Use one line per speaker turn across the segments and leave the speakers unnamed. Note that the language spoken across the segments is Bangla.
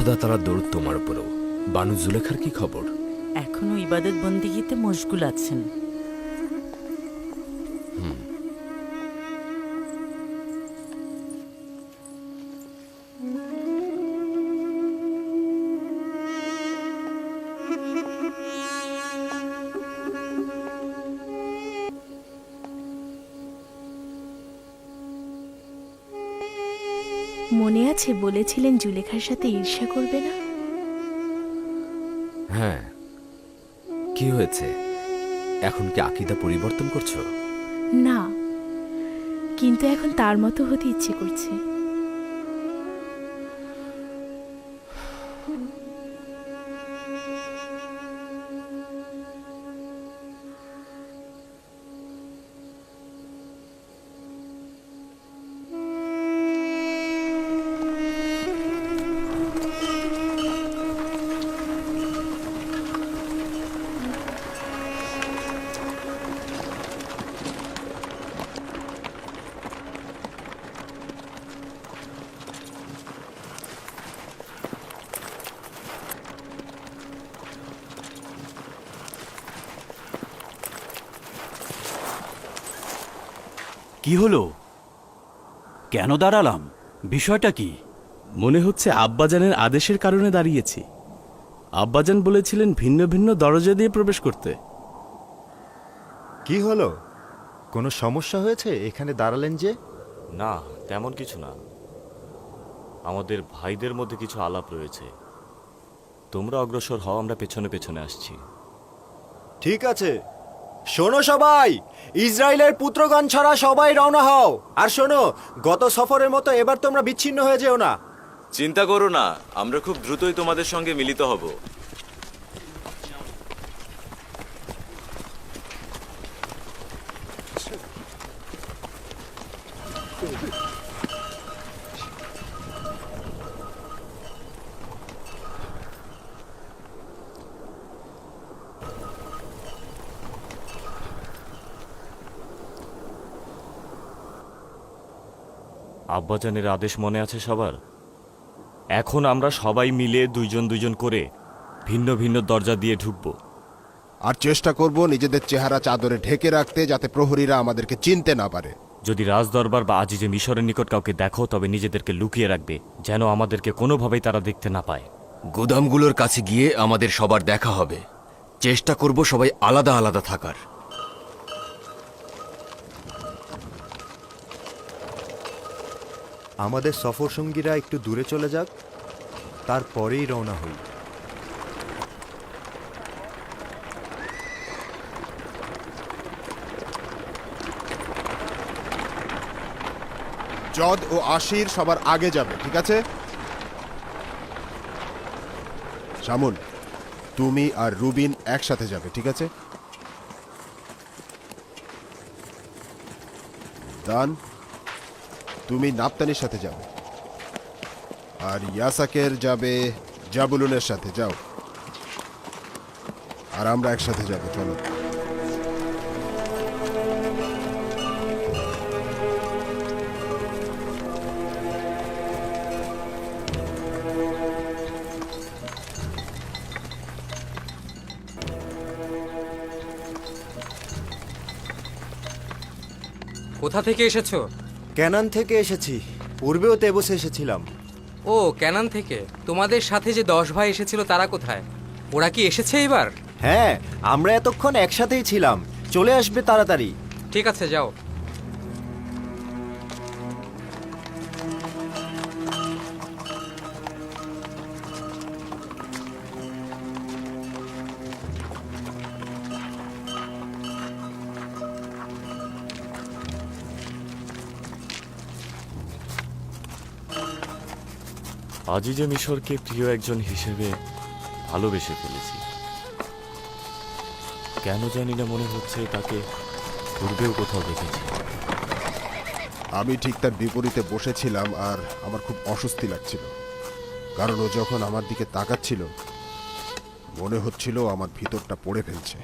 খোদা তারা দৌড় তোমার উপরও। বানু জুলেখার কি খবর?
এখনও ইবাদত বন্দিগিতে মশগুল আছেন।
মনে আছে বলেছিলেন জুলেখার সাথে ঈর্ষা করবে না?
হ্যাঁ। কি হয়েছে? এখন কি আকিদা পরিবর্তন করছ?
না। কিন্তু এখন তার মতো হতে ইচ্ছে করছে।
কি হলো? কেন দাঁড়ালাম? বিষয়টা কি?
মনে হচ্ছে আব্বাজানের আদেশের কারণে দাঁড়িয়েছি। আব্বাজান বলেছিলেন ভিন্ন ভিন্ন দরজা দিয়ে প্রবেশ করতে।
কি হলো? কোনো সমস্যা হয়েছে? এখানে দাঁড়ালেন যে?
না তেমন কিছু না। আমাদের ভাইদের মধ্যে কিছু আলাপ রয়েছে। তোমরা অগ্রসর হও আমরা পেছনে পেছনে আসছি।
ঠিক আছে। শোনো সবাই, ইসরায়েলের পুত্রগণ ছাড়া সবাই রওনা হও। আর শোনো, গত সফরের মতো এবার তোমরা বিচ্ছিন্ন হয়ে যেও না।
চিন্তা করো না, আমরা খুব দ্রুতই তোমাদের সঙ্গে মিলিত হব।
আব্বাজানের আদেশ মনে আছে সবার? এখন আমরা সবাই মিলে দুইজন দুইজন করে ভিন্ন ভিন্ন দরজা দিয়ে ঢুকবো।
আর চেষ্টা করব নিজেদের চেহারা চাদরে ঢেকে রাখতে যাতে প্রহরীরা আমাদেরকে চিনতে না পারে।
যদি রাজদরবার বা আজিজে মিশরের নিকট কাউকে দেখো তবে নিজেদেরকে লুকিয়ে রাখবে যেন আমাদেরকে কোনোভাবেই তারা দেখতে না পায়।
গুদামগুলোর কাছে গিয়ে আমাদের সবার দেখা হবে। চেষ্টা করব সবাই আলাদা আলাদা থাকার।
আমাদের সফর সঙ্গীরা একটু দূরে চলে যাক, তারপরেই রওনা হই।
জদ ও আশির সবার আগে যাবে, ঠিক আছে? শামুন, তুমি আর রুবিন একসাথে যাবে, ঠিক আছে? দান তুমি নাপতানির সাথে যাও। আর ইয়াসাকের যাবে জাবুলুনের সাথে, যাও। আর আমরা একসাথে যাব, চলো।
কোথা থেকে এসেছ?
ক্যানান থেকে এসেছি। পূর্বেও তেবসে এসেছিলাম।
ও ক্যানান থেকে? তোমাদের সাথে যে দশ ভাই এসেছিল তারা কোথায়? ওরা কি এসেছে এবার?
হ্যাঁ আমরা এতক্ষণ একসাথেই ছিলাম। চলে আসবে তাড়াতাড়ি।
ঠিক আছে যাও।
আজিজে মিশরকে প্রিয় একজন হিসেবে ভালোবেসে ফেলেছি। কেন জানি না মনে হচ্ছে তাকে পূর্বেও কোথাও দেখেছি।
আমি ঠিক তার বিপরীতে বসেছিলাম আর আমার খুব অস্বস্তি লাগছিল। কারণ ও যখন আমার দিকে তাকাচ্ছিল মনে হচ্ছিল আমার ভিতরটা পড়ে ফেলছে।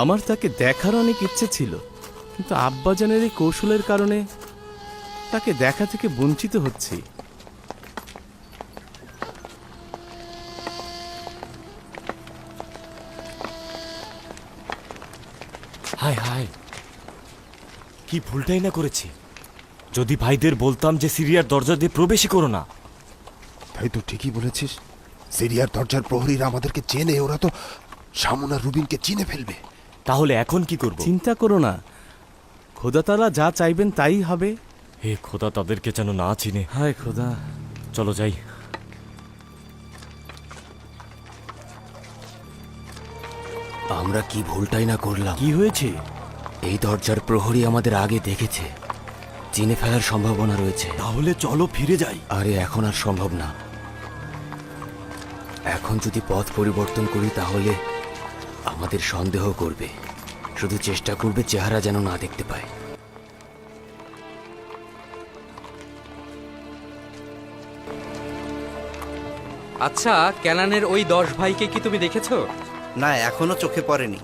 আমার তাকে দেখার অনেক ইচ্ছে ছিল কিন্তু আব্বাজানের এই কৌশলের কারণে তাকে দেখা থেকে বঞ্চিত হচ্ছি।
হায় হায়। কি ভুলটাই না করেছি? যদি ভাইদের বলতাম যে সিরিয়ার দরজা দিয়ে প্রবেশই করো না।
তাই তো ঠিকই বলেছিস। সিরিয়ার দরজার প্রহরীরা আমাদেরকে চেনে ওরা তো সামুনা রুবিনকে চিনে ফেলবে।
তাহলে এখন কি করব?
চিন্তা করো না। খোদাতালা যা চাইবেন তাই হবে।
হে খোদা তাদেরকে যেন না চিনে।
হায় খোদা।
চলো যাই।
আমরা কি ভুলটাই না করলাম?
কি হয়েছে?
এই দরজার প্রহরী আমাদের আগে দেখেছে। চিনে ফেলার সম্ভাবনা রয়েছে।
তাহলে চলো ফিরে যাই।
আরে এখন আর সম্ভব না। এখন যদি পথ পরিবর্তন করি তাহলে আমাদের সন্দেহ করবে। শুধু চেষ্টা করবে চেহারা যেন না দেখতে পায়।
আচ্ছা ক্যানানের ওই দশ ভাইকে কি তুমি দেখেছ?
না এখনও চোখে পড়েনি।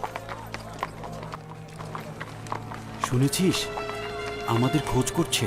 শুনেছিস? আমাদের খোঁজ করছে।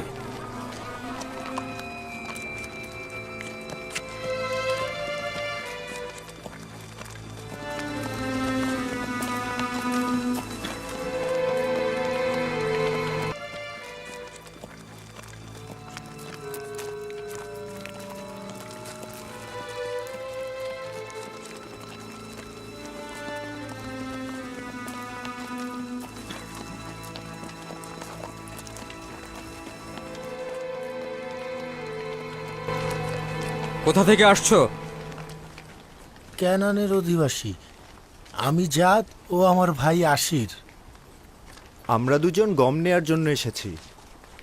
কোথা থেকে আসছো?
ক্যানানের অধিবাসী। আমি জাত ও আমার ভাই আশির।
আমরা দুজন গম নেয়ার জন্য এসেছি।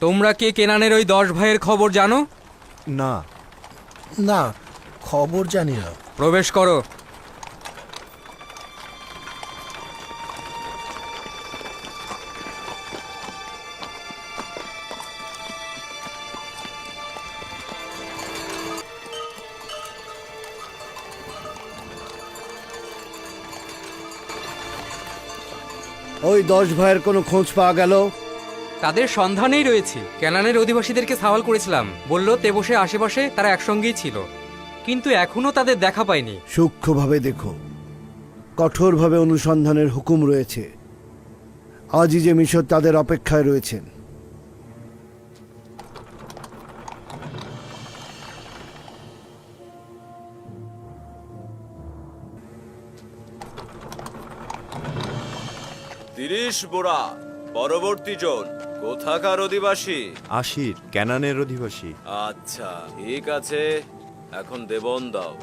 তোমরা কে কেনানের ওই দশ ভাইয়ের খবর জানো?
না।
না খবর জানি না।
প্রবেশ করো।
ওই দশ ভাইয়ের কোনো খোঁজ পাওয়া গেল?
তাদের সন্ধানেই রয়েছে। ক্যানানের অধিবাসীদেরকে সাওয়াল করেছিলাম। বলল তেবসে আশেপাশে তারা একসঙ্গেই ছিল। কিন্তু এখনও তাদের দেখা পায়নি
সূক্ষ্মভাবে দেখো। কঠোরভাবে অনুসন্ধানের হুকুম রয়েছে। আজই যে মিশর তাদের অপেক্ষায় রয়েছেন।
তিরিশ বোরা পরবর্তী জন কোথাকার অধিবাসী?
আশির ক্যানানের অধিবাসী।
আচ্ছা ঠিক আছে এখন দেবন দাও।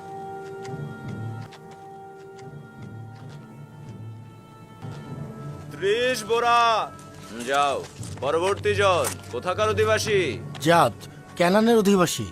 ত্রিশ বোরা যাও পরবর্তী জন কোথাকার অধিবাসী?
জাত ক্যানানের অধিবাসী।